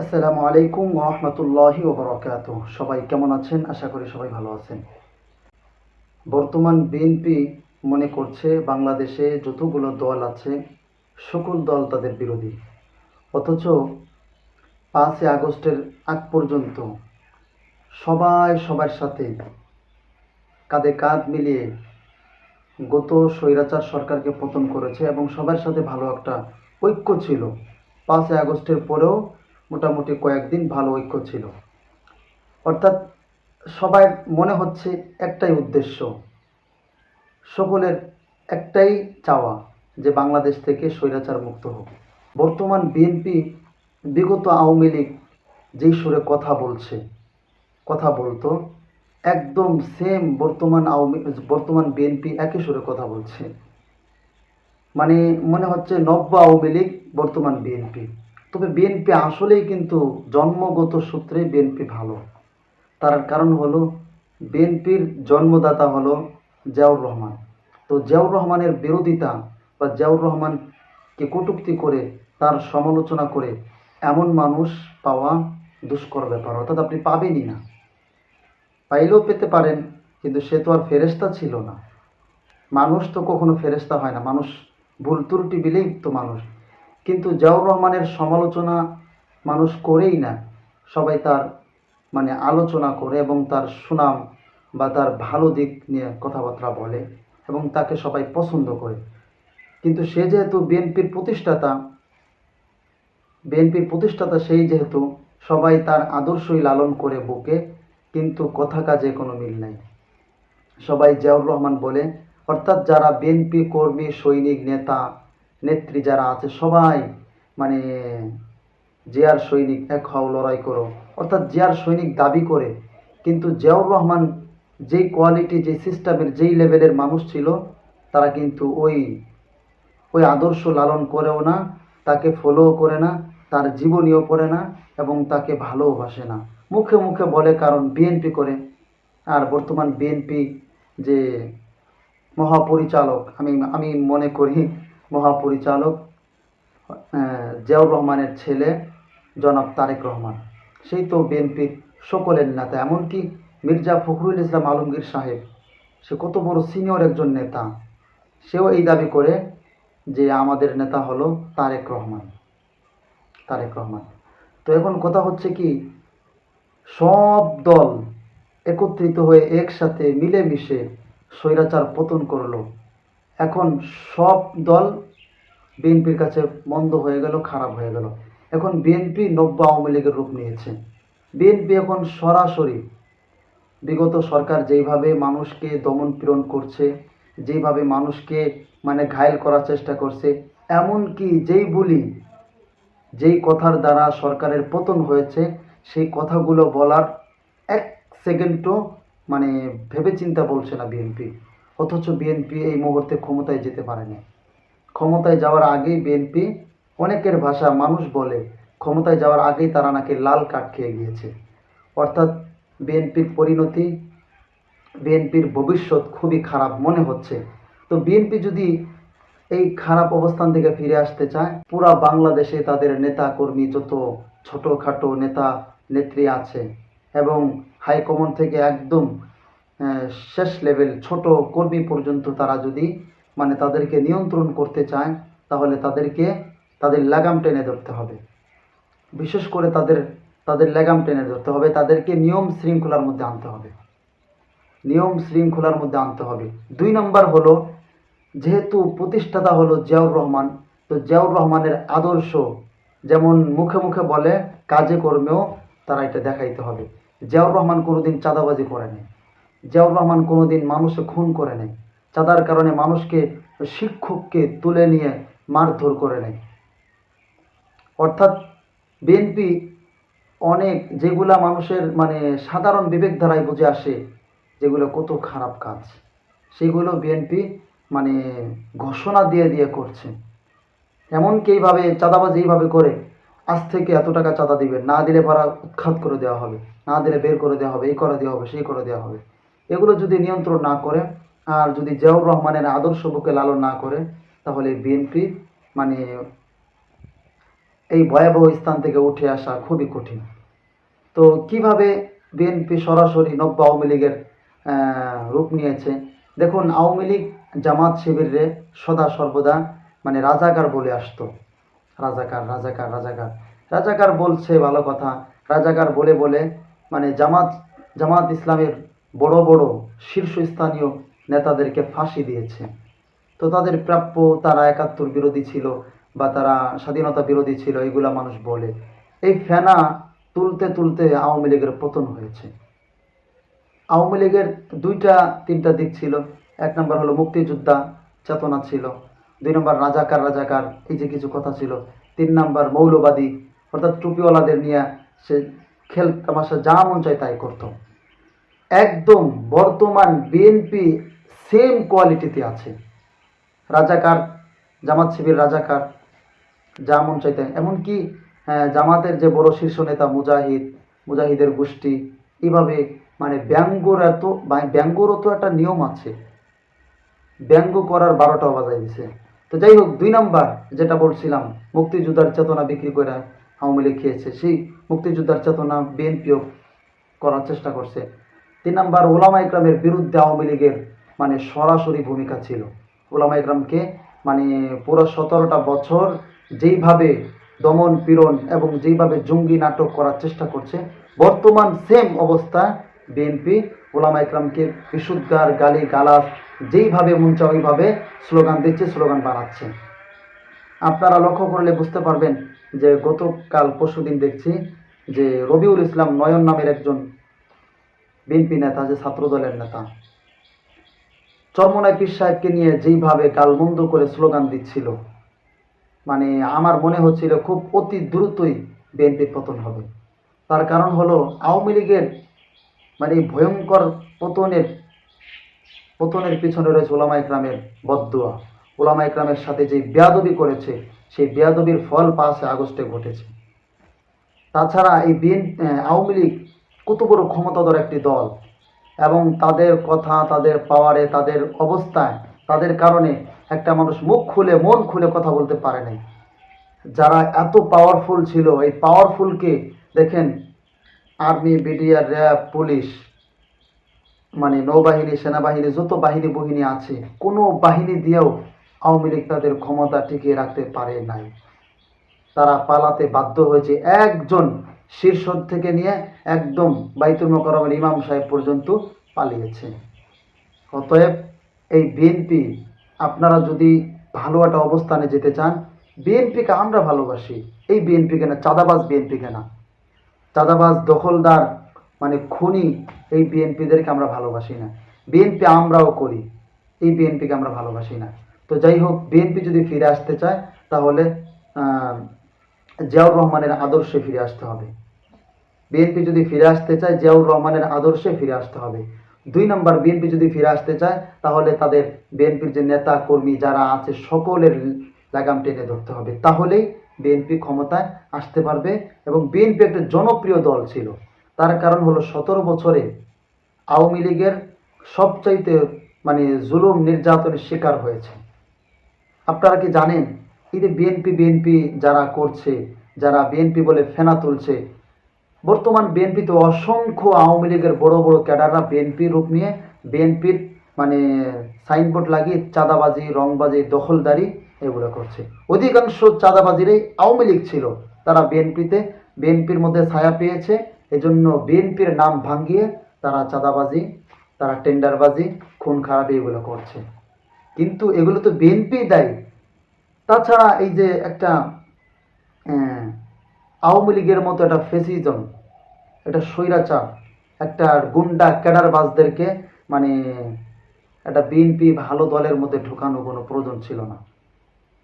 আসসালামু আলাইকুম রহমতুল্লাহি ওবরাকাত সবাই কেমন আছেন? আশা করি সবাই ভালো আছেন। বর্তমান বিএনপি মনে করছে বাংলাদেশে যতগুলো দল আছে, সকল দল তাদের বিরোধী। অথচ পাঁচই আগস্টের আগ পর্যন্ত সবাই সবার সাথে কাঁধে কাঁধ মিলিয়ে গত স্বৈরাচার সরকারকে পতন করেছে এবং সবার সাথে ভালো একটা ঐক্য ছিল। পাঁচই আগস্টের পরেও মোটামুটি কয়েকদিন ভালো ঐক্য ছিল। অর্থাৎ সবাই মনে হচ্ছে একটাই উদ্দেশ্য সকলের একটাই চাওয়া যে বাংলাদেশ থেকে স্বৈরাচার মুক্ত হোক। বর্তমান বিএনপি বিগত আওয়ামী লীগ যেই সুরে কথা বলছে, কথা বলতো, একদম সেম বর্তমান আওয়ামী, বর্তমান বিএনপি একই সুরে কথা বলছে। মানে মনে হচ্ছে নব্য আওয়ামী লীগ বর্তমান বিএনপি। তবে বিএনপি আসলেই কিন্তু জন্মগত সূত্রে বিএনপি ভালো। তার কারণ হলো বিএনপির জন্মদাতা হলো জিয়াউর রহমান। তো জিয়াউর রহমানের বিরোধিতা বা জিয়াউর রহমানকে কটূক্তি করে তার সমালোচনা করে এমন মানুষ পাওয়া দুষ্কর ব্যাপার, অর্থাৎ আপনি পাবেনই না। পাইলেও পেতে পারেন, কিন্তু সে তো আর ফেরেস্তা ছিল না। মানুষ তো কখনো ফেরেস্তা হয় না। মানুষ ভুল ত্রুটি বিলেই তো মানুষ। কিন্তু জিয়াউর রহমানের সমালোচনা মানুষ করেই না। সবাই তার মানে আলোচনা করে এবং তার সুনাম বা তার ভালো দিক নিয়ে কথাবার্তা বলে এবং তাকে সবাই পছন্দ করে। কিন্তু সে যেহেতু বিএনপির প্রতিষ্ঠাতা বিএনপির প্রতিষ্ঠাতা সেই যেহেতু সবাই তার আদর্শই লালন করে বুকে, কিন্তু কথা কাজে কোনো মিল নাই। সবাই জিয়াউর রহমান বলে, অর্থাৎ যারা বিএনপি কর্মী, সৈনিক, নেতা নেত্রী যারা আছে, সবাই মানে জিয়ার সৈনিক এক হও, লড়াই করো। অর্থাৎ জিয়ার সৈনিক দাবি করে। কিন্তু জিয়াউর রহমান যেই কোয়ালিটি যে সিস্টেমের যেই লেভেলের মানুষ ছিল, তারা কিন্তু ওই ওই আদর্শ লালন করেও না, তাকে ফলো করে না, তার জীবনীও পড়ে না এবং তাকে ভালোবাসে না। মুখে মুখে বলে কারণ বিএনপি করে। আর বর্তমান বিএনপি যে মহাপরিচালক, আমি আমি মনে করি মহাপরিচালক জিয়াউর রহমানের ছেলে জনাব তারেক রহমান। সেই তো বিএনপির সকলের নেতা, এমনকি মির্জা ফখরুল ইসলাম আলমগীর সাহেব। সে কত বড় সিনিয়র একজন নেতা। সেও এই দাবি করে যে আমাদের নেতা হলো তারেক রহমান। তারেক রহমান। তো এখন কথা হচ্ছে কি, সব দল একত্রিত হয়ে একসাথে মিলেমিশে স্বৈরাচার পতন করল। এখন সব দল বিএনপির কাছে মন্দ হয়ে গেল, খারাপ হয়ে গেল। এখন বিএনপি নব্য আওয়ামী লীগের রূপ নিয়েছে। বিএনপি এখন সরাসরি বিগত সরকার যেইভাবে মানুষকে দমন পীড়ন করছে, যেইভাবে মানুষকে মানে ঘায়েল করার চেষ্টা করছে, এমনকি যেই বলি, যেই কথার দ্বারা সরকারের পতন হয়েছে, সেই কথাগুলো বলার এক সেকেন্ডও মানে ভেবে চিন্তা বলছে না বিএনপি। অথচ বিএনপি এই মুহূর্তে ক্ষমতায় যেতে পারেনি। ক্ষমতায় যাওয়ার আগেই বিএনপি অনেকের ভাষা মানুষ বলে, ক্ষমতায় যাওয়ার আগেই তারা নাকি লাল কার্ড খেয়ে গিয়েছে। অর্থাৎ বিএনপির পরিণতি, বিএনপির ভবিষ্যৎ খুবই খারাপ মনে হচ্ছে। তো বিএনপি যদি এই খারাপ অবস্থান থেকে ফিরে আসতে চায়, পুরা বাংলাদেশে তাদের নেতা কর্মী যত ছোটোখাটো নেতা নেত্রী আছে এবং হাইকমান্ড থেকে একদম শেষ লেভেল ছোট কর্মী পর্যন্ত তারা যদি মানে তাদেরকে নিয়ন্ত্রণ করতে চায়, তাহলে তাদেরকে তাদের লাগাম টেনে ধরতে হবে। বিশেষ করে তাদের তাদের লাগাম টেনে ধরতে হবে। তাদেরকে নিয়ম শৃঙ্খলার মধ্যে আনতে হবে। নিয়ম শৃঙ্খলার মধ্যে আনতে হবে। দুই নম্বর হলো, যেহেতু প্রতিষ্ঠাতা হলো জিয়াউর রহমান, তো জিয়াউর রহমানের আদর্শ, যেমন মুখে মুখে বলে, কাজে কর্মেও তারা এটা দেখাইতে হবে। জিয়াউর রহমান কোনোদিন চাঁদাবাজি করে নেই জিয়াউর রহমান কোনোদিন মানুষে খুন করে নেই। চাঁদার কারণে মানুষকে শিক্ষককে তুলে নিয়ে মারধর করে নেয় অর্থাৎ বিএনপি অনেক যেগুলা মানুষের মানে সাধারণ বিবেক ধারায় বুঝে আসে, যেগুলো কত খারাপ কাজ, সেগুলো বিএনপি মানে ঘোষণা দিয়ে দিয়ে করছে। এমনকি এইভাবে চাঁদাবাজি এইভাবে করে আজ থেকে এত টাকা চাঁদা দিবেন, না দিলে ভাড়া উৎখাত করে দেওয়া হবে, না দিলে বের করে দেওয়া হবে, এই করে দেওয়া হবে, সেই করে দেওয়া হবে। এগুলো যদি নিয়ন্ত্রণ না করে, আর যদি জিয়াউর রহমানের আদর্শ বুকে লালন না করে, তাহলে বিএনপি মানে এই ভয়াবহ স্থান থেকে উঠে আসা খুবই কঠিন। তো কীভাবে বিএনপি সরাসরি নব্য আওয়ামী লীগের রূপ নিয়েছে? দেখুন, আওয়ামী লীগ জামাত শিবিরে সদা সর্বদা মানে রাজাকার বলে আসতো। রাজাকার রাজাকার রাজাকার। রাজাকার বলছে, ভালো কথা, রাজাকার বলে বলে মানে জামাত জামাত ইসলামের বড় বড় শীর্ষস্থানীয় নেতাদেরকে ফাঁসি দিয়েছে। তো তাদের প্রাপ্য তারা একাত্তর বিরোধী ছিল বা তারা স্বাধীনতা বিরোধী ছিল, এগুলা মানুষ বলে। এই ফেনা তুলতে তুলতে আওয়ামী লীগের পতন হয়েছে। আওয়ামী লীগের দুইটা, তিনটা দিক ছিল। এক নম্বর হলো মুক্তিযোদ্ধা চেতনা ছিল। দুই নম্বর রাজাকার রাজাকার, এই যে কিছু কথা ছিল। তিন নম্বর মৌলবাদী, অর্থাৎ টুপিওয়ালাদের নিয়ে সে খেল, তামাশা যা মন চায় তাই করতো। একদম বর্তমান বিএনপি সেম কোয়ালিটিতে আছে। রাজাকার, জামাত শিবির রাজাকার, যা মন চাইতে। এমনকি জামাতের যে বড় শীর্ষ নেতা মুজাহিদ, মুজাহিদের গোষ্ঠী, এভাবে মানে ব্যঙ্গর এত বা- ব্যঙ্গরও তো একটা নিয়ম আছে। ব্যঙ্গ করার বারোটা বাজাই দিছে। তো যাই হোক, দুই নাম্বার যেটা বলছিলাম, মুক্তিযোদ্ধার চেতনা বিক্রি করে আওয়ামী লীগ খেয়েছে, সেই মুক্তিযোদ্ধার চেতনা বিএনপিও করার চেষ্টা করছে। তিন নম্বর ওলামা ইকরামের বিরুদ্ধে আওয়ামী লীগের মানে সরাসরি ভূমিকা ছিল। ওলামা ইকরামকে মানে পুরো সতেরোটা বছর যেইভাবে দমন পীড়ন এবং যেইভাবে জঙ্গি নাটক করার চেষ্টা করছে, বর্তমান সেম অবস্থা বিএনপি ওলামা ইকরামকে বিশুদ্ধার, গালি গালাস যেইভাবে মন ওইভাবে স্লোগান দিচ্ছে, স্লোগান বানাচ্ছে আপনারা লক্ষ্য করলে বুঝতে পারবেন যে গতকাল পরশুদিন দেখছি যে রবিউল ইসলাম নয়ন নামের একজন বিএনপি নেতা, যে ছাত্র দলের নেতা। চরমনায় পীর সাহেবকে নিয়ে যেইভাবে গালমন্দ করে স্লোগান দিচ্ছিল মানে আমার মনে হচ্ছিল খুব অতি দ্রুতই বিএনপির পতন হবে। তার কারণ হলো আওয়ামী লীগের মানে ভয়ঙ্কর পতনের পতনের পিছনে রয়েছে ওলামা ইকরামের বদুয়া ওলামা ইকরামের সাথে যে বেয়াদবি করেছে, সেই বেয়াদবির ফল পাঁচে আগস্টে ঘটেছে। তাছাড়া এই বিএন আওয়ামী লীগ কত বড় ক্ষমতাধর একটি দল এবং তাদের কথা, তাদের পাওয়ারে তাদের অবস্থায়, তাদের কারণে একটা মানুষ মুখ খুলে, মন খুলে কথা বলতে পারে নাই। যারা এত পাওয়ারফুল ছিল, এই পাওয়ারফুলকে দেখেন আর্মি বিডিআর র্যাব পুলিশ মানে নৌবাহিনী, সেনাবাহিনী, যত বাহিনী বহিনী আছে, কোনো বাহিনী দিয়েও আওয়ামী লীগ তাদের ক্ষমতা টিকিয়ে রাখতে পারে নাই। তারা পালাতে বাধ্য হয়েছে। একজন শীর্ষ থেকে নিয়ে একদম বাইতুল মোকারমের ইমাম সাহেব পর্যন্ত পালিয়েছে। অতএব এই বিএনপি, আপনারা যদি ভালো একটা অবস্থানে যেতে চান, বিএনপিকে আমরা ভালোবাসি। এই বিএনপিকে না চাঁদাবাজ বিএনপিকে না চাঁদাবাজ, দখলদার মানে খুনি, এই বিএনপিদেরকে আমরা ভালোবাসি না। বিএনপি আমরাও করি, এই বিএনপিকে আমরা ভালোবাসি না। তো যাই হোক, বিএনপি যদি ফিরে আসতে চায়, তাহলে জিয়াউর রহমানের আদর্শে ফিরে আসতে হবে। বিএনপি যদি ফিরে আসতে চায়, জিয়াউর রহমানের আদর্শে ফিরে আসতে হবে। দুই নম্বর বিএনপি যদি ফিরে আসতে চায়, তাহলে তাদের বিএনপির যে নেতা, কর্মী যারা আছে, সকলের লাগাম টেনে ধরতে হবে। তাহলেই বিএনপি ক্ষমতায় আসতে পারবে এবং বিএনপি একটা জনপ্রিয় দল ছিল। তার কারণ হলো সতেরো বছরে আওয়ামী লীগের সবচাইতে মানে জুলুম নির্যাতনের শিকার হয়েছে। আপনারা কি জানেন এই যে বিএনপি বিএনপি যারা করছে যারা বিএনপি বলে ফেনা তুলছে বর্তমান বিএনপিতে অসংখ্য আওয়ামী লীগের বড় বড় ক্যাডাররা বিএনপি রূপ নিয়ে বিএনপির মানে সাইনবোর্ড লাগিয়ে চাঁদাবাজি রংবাজি দখলদারি এগুলো করছে অধিকাংশ চাঁদাবাজিরই আওয়ামী লীগ ছিল তারা বিএনপিতে বিএনপির মধ্যে ছায়া পেয়েছে এজন্য বিএনপির নাম ভাঙ্গিয়ে তারা চাঁদাবাজি তারা টেন্ডারবাজি খুন খারাপি এগুলো করছে কিন্তু এগুলো তো বিএনপি দায়ী তাছাড়া এই যে একটা আওয়ামী লীগের মতো একটা ফেসিজম একটা স্বৈরাচার, একটা গুন্ডা ক্যাডারবাজদেরকে মানে একটা বিএনপি ভালো দলের মধ্যে ঢোকানো কোনো প্রয়োজন ছিল না।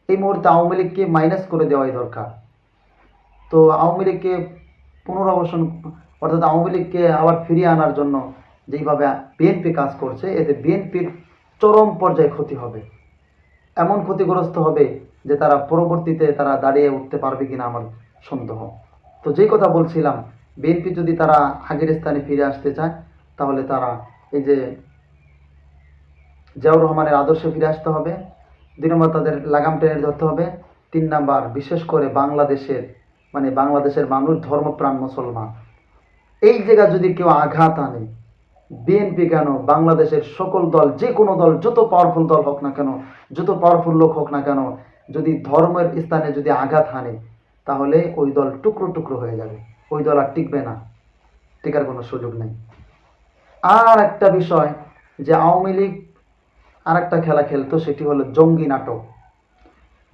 এই মুহূর্তে আওয়ামী লীগকে মাইনাস করে দেওয়াই দরকার। তো আওয়ামী লীগকে পুনরাবাসন অর্থাৎ আওয়ামী লীগকে আবার ফিরিয়ে আনার জন্য যেইভাবে বিএনপি কাজ করছে, এতে বিএনপির চরম পর্যায়ে ক্ষতি হবে। এমন ক্ষতিগ্রস্ত হবে যে তারা পরবর্তীতে তারা দাঁড়িয়ে উঠতে পারবে কিনা আমার সন্দেহ। তো যেই কথা বলছিলাম বিএনপি যদি তারা আগের স্থানে ফিরে আসতে চায়, তাহলে তারা এই যে জিয়াউর রহমানের আদর্শে ফিরে আসতে হবে। দুই নম্বর তাদের লাগাম টেনে ধরতে হবে। তিন নাম্বার, বিশেষ করে বাংলাদেশের মানে বাংলাদেশের মানুষ, ধর্মপ্রাণ মুসলমান। এই জায়গা যদি কেউ আঘাত আনে বিএনপি কেন বাংলাদেশের সকল দল, যে কোনো দল, যত পাওয়ারফুল দল হোক না কেন, যত পাওয়ারফুল লোক হোক না কেন যদি ধর্মের স্থানে যদি আঘাত হানে, তাহলে ওই দল টুকরো টুকরো হয়ে যাবে। ওই দল আর টিকবে না। টিকার কোনো সুযোগ নেই। আর একটা বিষয় যে আওয়ামী লীগ আর একটা খেলা খেলতো, সেটি হলো জঙ্গি নাটক।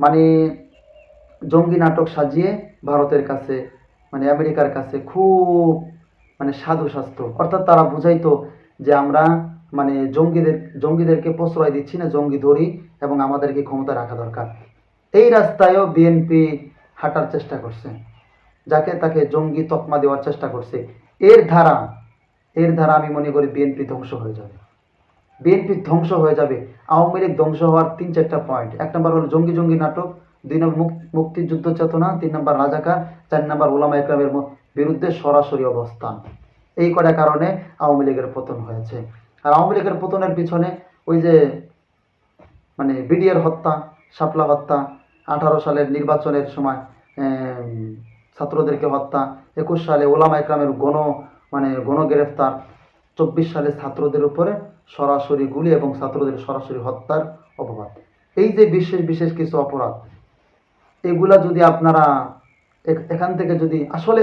মানে জঙ্গি নাটক সাজিয়ে ভারতের কাছে মানে আমেরিকার কাছে খুব মানে সাধু স্বাস্থ্য অর্থাৎ তারা বুঝাইতো যে আমরা মানে জঙ্গিদের, জঙ্গিদেরকে প্রশ্রয় দিচ্ছি না, জঙ্গি ধরি এবং আমাদেরকে ক্ষমতা রাখা দরকার। এই রাস্তায়ও বিএনপি হাঁটার চেষ্টা করছে, যাকে তাকে জঙ্গি তকমা দেওয়ার চেষ্টা করছে। এর ধারা এর ধারা আমি মনে করি বিএনপি ধ্বংস হয়ে যাবে। বিএনপি ধ্বংস হয়ে যাবে, আওয়ামী লীগ ধ্বংস হওয়ার তিন চারটা পয়েন্ট এক নম্বর হলো জঙ্গি জঙ্গি নাটক, দুই নম্বর মুক- মুক্তিযুদ্ধ চেতনা, তিন নম্বর রাজাকার, চার নম্বর ওলামা ইকরামের বিরুদ্ধে সরাসরি অবস্থান। এই কটা কারণে আওয়ামী লীগের পতন হয়েছে। আর আওয়ামী লীগের পতনের পিছনে ওই যে মানে বিডিআর হত্যা, শাপলা হত্যা আঠারো সালের নির্বাচনের সময় ছাত্রদেরকে হত্যা, একুশ সালে ওলামা ইকরামের গণ মানে গণ গ্রেফতার, চব্বিশ সালে ছাত্রদের উপরে সরাসরি গুলি এবং ছাত্রদের সরাসরি হত্যার অপবাদ। এই যে বিশেষ বিশেষ কিছু অপরাধ, এগুলা যদি আপনারা এখান থেকে যদি আসলে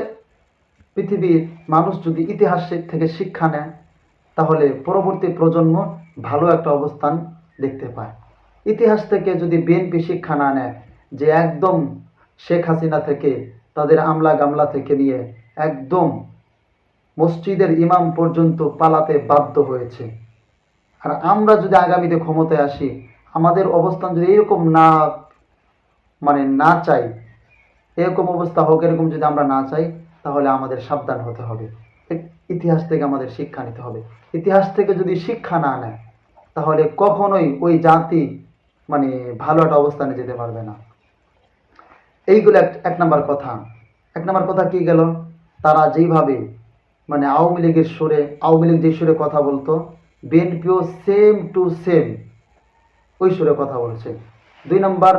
পৃথিবীর মানুষ যদি ইতিহাস থেকে শিক্ষা নেয়, তাহলে পরবর্তী প্রজন্ম ভালো একটা অবস্থান দেখতে পায়। ইতিহাস থেকে যদি বিএনপি শিক্ষা না নেয় যে একদম শেখ হাসিনা থেকে, তাদের আমলা গামলা থেকে নিয়ে একদম মসজিদের ইমাম পর্যন্ত পালাতে বাধ্য হয়েছে। আর আমরা যদি আগামীতে ক্ষমতায় আসি, আমাদের অবস্থান যদি এরকম না মানে না চাই, এরকম অবস্থা হোক, এরকম যদি আমরা না চাই, তাহলে আমাদের সাবধান হতে হবে। ইতিহাস থেকে আমাদের শিক্ষা নিতে হবে। ইতিহাস থেকে যদি শিক্ষা না নেয়, তাহলে কখনোই ওই জাতি মানে ভালো একটা অবস্থানে যেতে পারবে না। এইগুলো এক এক নম্বর কথা। এক নম্বর কথা কি গেল? তারা যেইভাবে মানে আওয়ামী লীগের সুরে, আওয়ামী লীগ যে সুরে কথা বলতো বিএনপিও সেম টু সেম ওই সুরে কথা বলছে। দুই নম্বর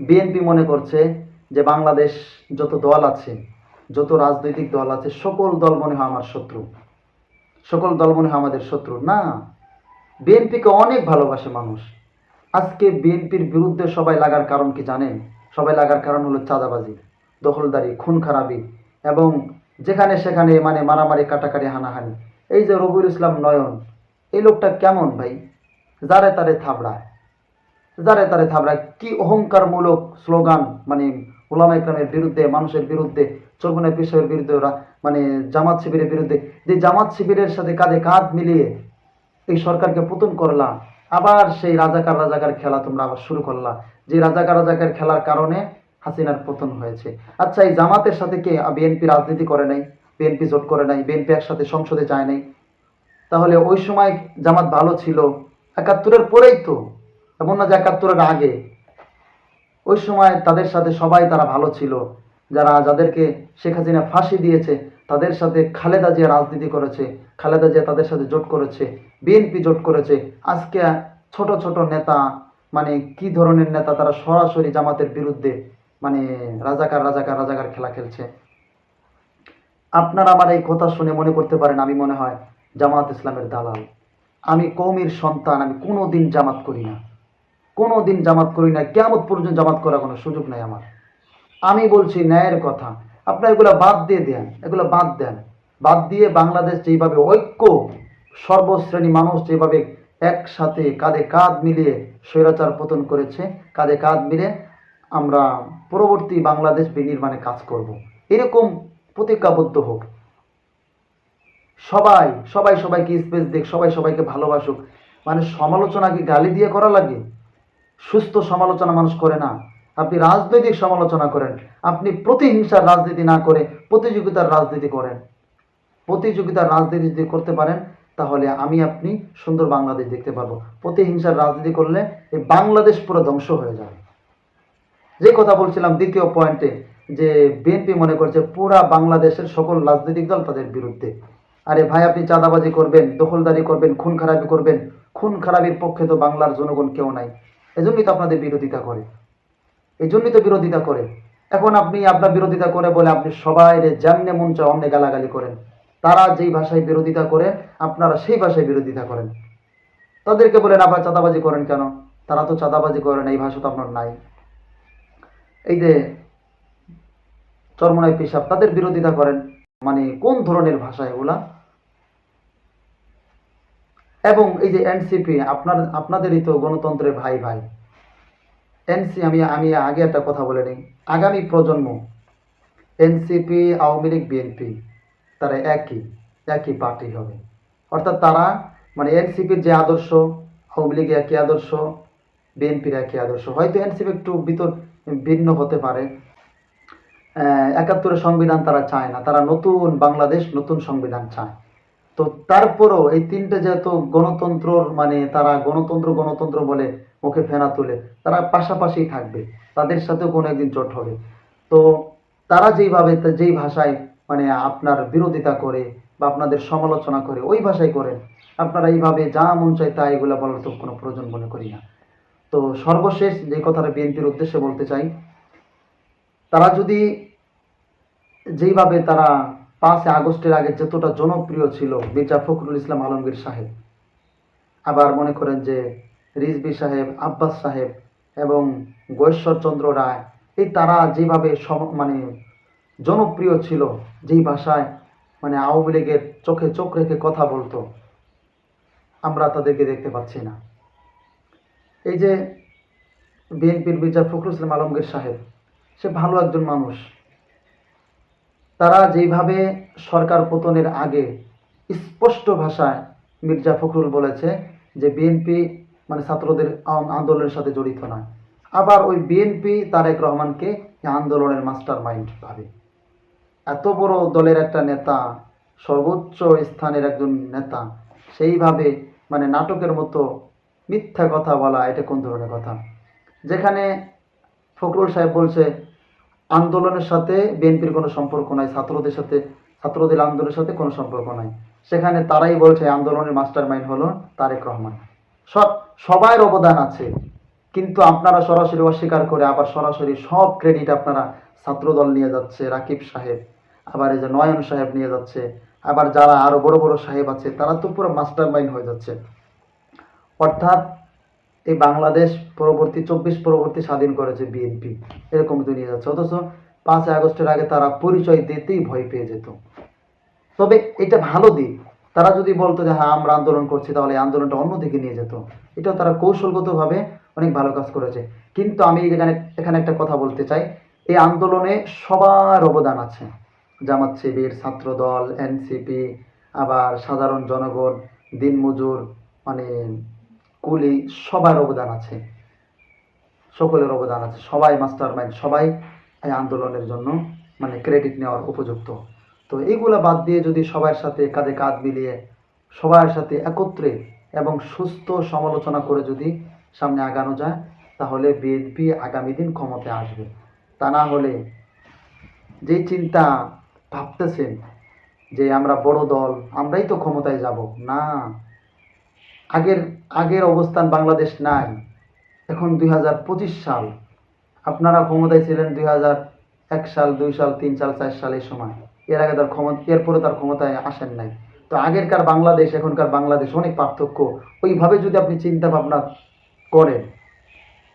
বিএনপি মনে করছে যে বাংলাদেশ যত দল আছে, যত রাজনৈতিক দল আছে, সকল দল মনে হয় আমার শত্রু। সকল দল মনে হয় আমাদের শত্রু। না বিএনপিকে অনেক ভালোবাসে মানুষ। আজকে বিএনপির বিরুদ্ধে সবাই লাগার কারণ কি জানেন? সবাই লাগার কারণ হলো চাঁদাবাজি, দখলদারি, খুন খারাপি এবং যেখানে সেখানে মানে মারামারি, কাটাকাটি, হানাহানি। এই যে রবিউল ইসলাম নয়ন, এই লোকটা কেমন ভাই? যারে তারে থাবড়ায়। যারে তারে থাবড়ায়। কি অহংকারমূলক স্লোগান মানে ওলামা ইকরামের বিরুদ্ধে, মানুষের বিরুদ্ধে চর্মনা পিসের বিরুদ্ধে, ওরা মানে জামাত শিবিরের বিরুদ্ধে, যে জামাত শিবিরের সাথে কাঁধে কাঁধ মিলিয়ে এই সরকারকে পতন করলা আবার সেই রাজাকার রাজাকার খেলা তোমরা আবার শুরু করলা। যে রাজাকার রাজাকার খেলার কারণে হাসিনার পতন হয়েছে। আচ্ছা এই জামাতের সাথে কে? বিএনপি রাজনীতি করে নাই বিএনপি জোট করে নাই বিএনপি একসাথে সংসদে যায় নাই। তাহলে ওই সময় জামাত ভালো ছিল। একাত্তরের পরেই তো, এমন না যে একাত্তরের আগে। ওই সময় তাদের সাথে সবাই তারা ভালো ছিল। যারা, যাদেরকে শেখ হাসিনা ফাঁসি দিয়েছে তাদের সাথে খালেদা জিয়া রাজনীতি করেছে, খালেদা জিয়া তাদের সাথে জোট করেছে, বিএনপি জোট করেছে। আজকে ছোট ছোট নেতা মানে কি ধরনের নেতা তারা সরাসরি জামাতের বিরুদ্ধে মানে রাজাকার রাজাকার রাজাকার খেলা খেলছে। আপনারা আমার এই কথা শুনে মনে করতে পারেন, আমি মনে হয় জামাত ইসলামের দালাল। আমি কৌমির সন্তান, আমি কোনো দিন জামাত করি না। কোনো দিন জামাত করি না কেমন পর্যন্ত জামাত করার কোনো সুযোগ নাই আমার। আমি বলছি ন্যায়ের কথা। আপনার এগুলো বাদ দিয়ে দেন, এগুলো বাদ দেন। বাদ দিয়ে বাংলাদেশ যেভাবে ঐক্য, সর্বশ্রেণী মানুষ যেভাবে একসাথে কাঁধে কাঁধ মিলিয়ে স্বৈরাচার পতন করেছে, কাঁধে কাঁধ মিলে আমরা পরবর্তী বাংলাদেশ বিনির্মাণে কাজ করব। এরকম প্রতিজ্ঞাবদ্ধ হোক। সবাই সবাই সবাইকে স্পেস দেখ সবাই সবাইকে ভালোবাসুক। মানে সমালোচনা কি গালি দিয়ে করা লাগে। সুস্থ সমালোচনা মানুষ করে না। আপনি রাজনৈতিক সমালোচনা করেন। আপনি প্রতিহিংসার রাজনীতি না করে প্রতিযোগিতার রাজনীতি করেন। প্রতিযোগিতার রাজনীতি যদি করতে পারেন, তাহলে আমি আপনি সুন্দর বাংলাদেশ দেখতে পারব। প্রতিহিংসার রাজনীতি করলে এই বাংলাদেশ পুরো ধ্বংস হয়ে যাবে। যে কথা বলছিলাম দ্বিতীয় পয়েন্টে, যে বিএনপি মনে করছে পুরা বাংলাদেশের সকল রাজনৈতিক দল তাদের বিরুদ্ধে। আরে ভাই, আপনি চাঁদাবাজি করবেন, দখলদারি করবেন, খুন খারাপি করবেন। খুন খারাপির পক্ষে তো বাংলার জনগণ কেউ নাই। এজন্যই তো আপনাদের বিরোধিতা করে। এই জন্যই তো বিরোধিতা করে। এখন আপনি আপনার বিরোধিতা করে বলে আপনি সবাই যেমনে মন চায় অমনে গালাগালি করেন। তারা যেই ভাষায় বিরোধিতা করে, আপনারা সেই ভাষায় বিরোধিতা করেন। তাদেরকে বলেন আপনারা চাঁদাবাজি করেন কেন? তারা তো চাঁদাবাজি করেন এই ভাষা তো আপনার নাই। এই যে চরমনাই পেশাব, তাদের বিরোধিতা করেন মানে কোন ধরনের ভাষা এগুলা এবং এই যে এনসিপি, আপনার, আপনাদেরই তো গণতন্ত্রের ভাই ভাই। এনসি, আমি আমি আগে একটা কথা বলে নিই। আগামী প্রজন্ম, এনসিপি, আওয়ামী লীগ, বিএনপি, তারা একই একই পার্টি হবে। অর্থাৎ তারা মানে এনসিপির যে আদর্শ, আওয়ামী লীগের একই আদর্শ, বিএনপির একই আদর্শ। হয়তো এনসিপি একটু ভিতর, ভিন্ন হতে পারে। একাত্তরের সংবিধান তারা চায় না। তারা নতুন বাংলাদেশ, নতুন সংবিধান চায়। তো তারপরও এই তিনটে যেহেতু গণতন্ত্রর মানে তারা গণতন্ত্র গণতন্ত্র বলে মুখে ফেনা তুলে, তারা পাশাপাশি থাকবে, তাদের সাথেও কোনো একদিন জোট হবে। তো তারা যেইভাবে, যেই ভাষায় মানে আপনার বিরোধিতা করে বা আপনাদের সমালোচনা করে, ওই ভাষায় করেন। আপনারা এইভাবে যা মন চায় তা এগুলো বলার তো কোনো প্রয়োজন মনে করি না। তো সর্বশেষ যে কথাটা বিএনপির উদ্দেশ্যে বলতে চাই, তারা যদি যেইভাবে তারা পাঁচই আগস্টের আগে যতটা জনপ্রিয় ছিল মির্জা ফখরুল ইসলাম আলমগীর সাহেব, আবার মনে করেন যে রিজবি সাহেব, আব্বাস সাহেব এবং গৈশ্বরচন্দ্র রায়, এই তারা যেভাবে সম- মানে জনপ্রিয় ছিল, যেই ভাষায় মানে আওয়ামী লীগের চোখে চোখ রেখে কথা বলতো, আমরা তাদেরকে দেখতে পাচ্ছি না। এই যে বিএনপির মির্জা ফখরুল ইসলাম আলমগীর সাহেব, সে ভালো একজন মানুষ। তারা যেইভাবে সরকার পতনের আগে স্পষ্ট ভাষায় মির্জা ফখরুল বলেছে যে বিএনপি মানে ছাত্রদের আন্দোলনের সাথে জড়িত নয়। আবার ওই বিএনপি তারেক রহমানকে আন্দোলনের মাস্টার মাইন্ড ভাবে। এত বড় দলের একটা নেতা, সর্বোচ্চ স্থানের একজন নেতা, সেইভাবে মানে নাটকের মতো মিথ্যা কথা বলা, এটা কোন ধরনের কথা? যেখানে ফখরুল সাহেব বলছে, আন্দোলনের সাথে বিএনপির কোনো সম্পর্ক নাই, ছাত্রদের সাথে, ছাত্রদের আন্দোলনের সাথে কোনো সম্পর্ক নাই। সেখানে তারাই বলছে আন্দোলনের মাস্টার মাইন্ড হলো তারেক রহমান। সব, সবার অবদান আছে। কিন্তু আপনারা সরাসরি অস্বীকার করে আবার সরাসরি সব ক্রেডিট আপনারা ছাত্রদল নিয়ে যাচ্ছে, রাকিব সাহেব, আবার এই যে নয়ন সাহেব নিয়ে যাচ্ছে, আবার যারা আরও বড় বড় সাহেব আছে, তারা তো পুরো মাস্টার মাইন্ড হয়ে যাচ্ছে। অর্থাৎ এই বাংলাদেশ পরবর্তী, চব্বিশ পরবর্তী স্বাধীন করেছে বিএনপি এরকম তো নিয়ে যাচ্ছে। অথচ পাঁচই আগস্টের আগে তারা পরিচয় দিতেই ভয় পেয়ে যেত। তবে এটা ভালো দিক। তারা যদি বলতো যে হ্যাঁ আমরা আন্দোলন করছি, তাহলে আন্দোলনটা অন্যদিকে নিয়ে যেত। এটাও তারা কৌশলগতভাবে অনেক ভালো কাজ করেছে। কিন্তু আমি এখানে এখানে একটা কথা বলতে চাই। এই আন্দোলনে সবার অবদান আছে। জামাত শিবির, ছাত্রদল, এনসিপি, আবার সাধারণ জনগণ, দিনমজুর মানে কুলি, সবার অবদান আছে। সকলের অবদান আছে। সবাই মাস্টার মাইন্ড সবাই এই আন্দোলনের জন্য মানে ক্রেডিট নেওয়ার উপযুক্ত। তো এইগুলা বাদ দিয়ে যদি সবার সাথে কাঁধে কাঁধ মিলিয়ে সবার সাথে একত্রে এবং সুস্থ সমালোচনা করে যদি সামনে আগানো যায়, তাহলে বিএনপি আগামী দিন ক্ষমতায় আসবে। তা না হলে যে চিন্তা ভাবতেছেন যে আমরা বড় দল, আমরাই তো ক্ষমতায় যাব। না, আগের আগের অবস্থান বাংলাদেশ নাই। এখন দুই হাজার পঁচিশ সাল। আপনারা ক্ষমতায় ছিলেন দুই এক সাল, দুই সাল, তিন সাল, চার সাল এই সময়। এর আগে তার ক্ষমতা এরপরে তার ক্ষমতায় আসেন নাই। তো আগেরকার বাংলাদেশ, এখনকার বাংলাদেশ অনেক পার্থক্য। ওইভাবে যদি আপনি চিন্তা ভাবনা করেন,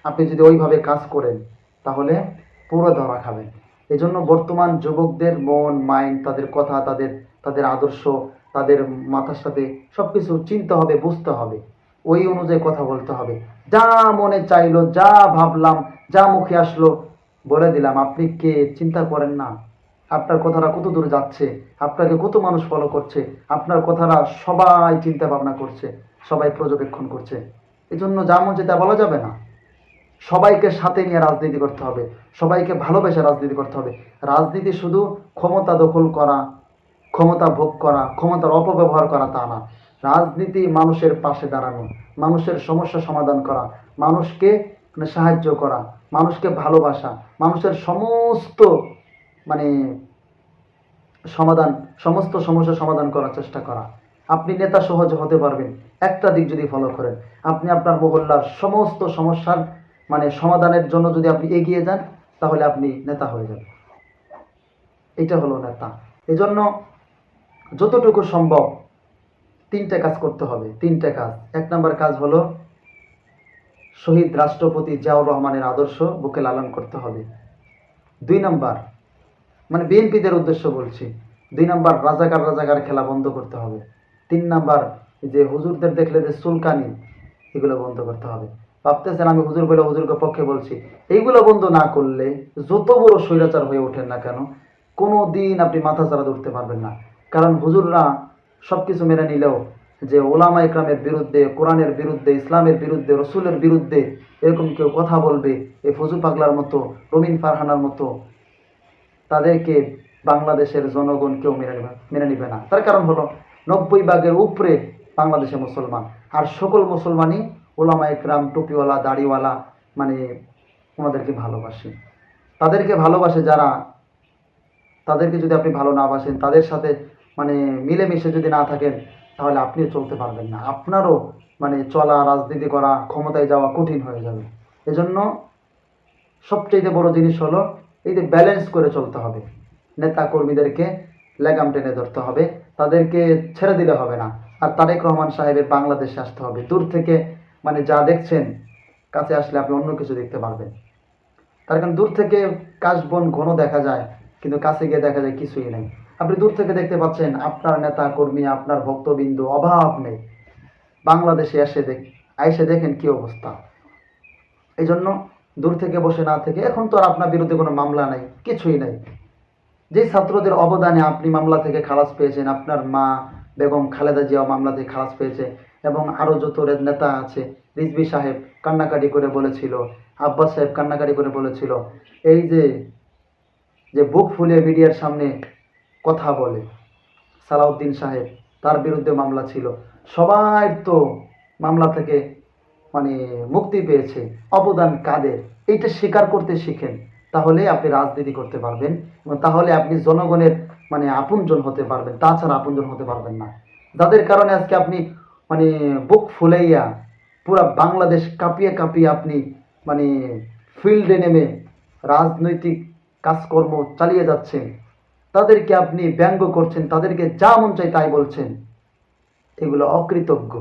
আপনি যদি ওইভাবে কাজ করেন, তাহলে পুরো ধরা খাবেন এজন্য বর্তমান যুবকদের মন, মাইন্ড, তাদের কথা, তাদের তাদের আদর্শ, তাদের মাথার সাথে সব কিছু চিনতে হবে, বুঝতে হবে। ওই অনুযায়ী কথা বলতে হবে। যা মনে চাইলো, যা ভাবলাম, যা মুখে আসলো, বলে দিলাম। আপনি কে? চিন্তা করেন না। আপনার কথাটা কত দূর যাচ্ছে, আপনাকে কত মানুষ ফলো করছে, আপনার কথাটা সবাই চিন্তা ভাবনা করছে, সবাই পর্যবেক্ষণ করছে। এজন্য যা মন বলা যাবে না। সবাইকে সাথে নিয়ে রাজনীতি করতে হবে, সবাইকে ভালোবেসে রাজনীতি করতে হবে। রাজনীতি শুধু ক্ষমতা দখল করা, ক্ষমতা ভোগ করা, ক্ষমতার অপব্যবহার করা তা না। রাজনীতি মানুষের পাশে দাঁড়ানো, মানুষের সমস্যা সমাধান করা, মানুষকে মানে সাহায্য করা, মানুষকে ভালোবাসা, মানুষের সমস্ত মানে সমাধান, সমস্ত সমস্যা সমাধান করার চেষ্টা করা। আপনি নেতা সহজ হতে পারবেন, একটা দিক যদি ফলো করেন। আপনি আপনার মহল্লার সমস্ত সমস্যার মানে সমাধানের জন্য যদি আপনি এগিয়ে যান, তাহলে আপনি নেতা হয়ে যাবেন। এটা হলো নেতা। এজন্য যতটুকু সম্ভব তিনটে কাজ করতে হবে, তিনটে কাজ। এক নম্বর কাজ হলো শহীদ রাষ্ট্রপতি জিয়াউর রহমানের আদর্শ বুকে লালন করতে হবে। দুই নাম্বার মানে বিএনপিদের উদ্দেশ্য বলছি, দুই নাম্বার রাজাকার রাজাকার খেলা বন্ধ করতে হবে। তিন নাম্বার যে হুজুরদের দেখলে যে সুলকানি এগুলো বন্ধ করতে হবে। ভাবতেছেন আমি হুজুর বলে হুজুরকে পক্ষে বলছি এইগুলো বন্ধ না করলে যত বড় স্বৈরাচার হয়ে ওঠেন না কেন কোনো দিন আপনি মাথা চারা ধরতে পারবেন না। কারণ হুজুররা সব কিছু মেনে নিলেও যে ওলামা ইকরামের বিরুদ্ধে, কোরআনের বিরুদ্ধে, ইসলামের বিরুদ্ধে, রসুলের বিরুদ্ধে এরকম কেউ কথা বলবে এই ফজু পাগলার মতো, রমিন ফারহানার মতো তাদেরকে বাংলাদেশের জনগণ কেউ মেনে নেবে মেনে নেবে না। তার কারণ হলো, নব্বই ভাগের উপরে বাংলাদেশে মুসলমান। আর সকল মুসলমানই ওলামা ইকরাম টুপিওয়ালা, দাড়িওয়ালা মানে ওনাদেরকে ভালোবাসে। তাদেরকে ভালোবাসে যারা, তাদেরকে যদি আপনি ভালো না বাসেন, তাদের সাথে মানে মিলেমিশে যদি না থাকেন, তাহলে আপনিও চলতে পারবেন না। আপনারও মানে চলা, রাজনীতি করা, ক্ষমতায় যাওয়া কঠিন হয়ে যাবে। এজন্য সবচেয়ে বড় জিনিস হলো যে ব্যালেন্স করে চলতে হবে। নেতা কর্মীদেরকে লেগাম টেনে ধরতে হবে। তাদেরকে ছেড়ে দিলে হবে না। আর তারেক রহমান সাহেবের বাংলাদেশে আসতে হবে। দূর থেকে মানে যা দেখছেন, কাছে আসলে আপনি অন্য কিছু দেখতে পারবেন। তার কারণ দূর থেকে কাশবন ঘন দেখা যায়, কিন্তু কাছে গিয়ে দেখা যায় কিছুই নেই। আপনি দূর থেকে দেখতে পাচ্ছেন, আপনার নেতা কর্মী, আপনার ভক্তবিন্দু অভাব নেই। বাংলাদেশে এসে দেখ আইসে দেখেন কি অবস্থা। এই জন্য দূর থেকে বসে না থেকে, এখন তো আর আপনার বিরুদ্ধে কোনো মামলা নাই, কিছুই নাই। যে ছাত্রদের অবদানে আপনি মামলা থেকে খালাস পেয়েছেন, আপনার মা বেগম খালেদা জিয়া মামলা থেকে খালাস পেয়েছে, এবং আরও যত নেতা আছে রিজবি সাহেব কান্নাকাটি করে বলেছিল, আব্বাস সাহেব কান্নাকাটি করে বলেছিল, এই যে যে বুক ফুলিয়ে মিডিয়ার সামনে কথা বলে, সালাউদ্দিন সাহেব, তার বিরুদ্ধে মামলা ছিল। সবাই তো মামলা থেকে মানে মুক্তি পেয়েছে, অবদান কাদের? এইটা স্বীকার করতে শিখেন, তাহলে আপনি রাজনীতি করতে পারবেন এবং তাহলে আপনি জনগণের মানে আপনজন হতে পারবেন, তাছাড়া আপনজন হতে পারবেন না। যাদের কারণে আজকে আপনি মানে বুক ফুলাইয়া পুরা বাংলাদেশ কাঁপিয়ে কাঁপিয়ে আপনি মানে ফিল্ডে নেমে রাজনৈতিক কাজকর্ম চালিয়ে যাচ্ছেন, তাদেরকে আপনি ব্যঙ্গ করছেন, তাদেরকে যা মন চাই তাই বলছেন, এগুলো অকৃতজ্ঞ।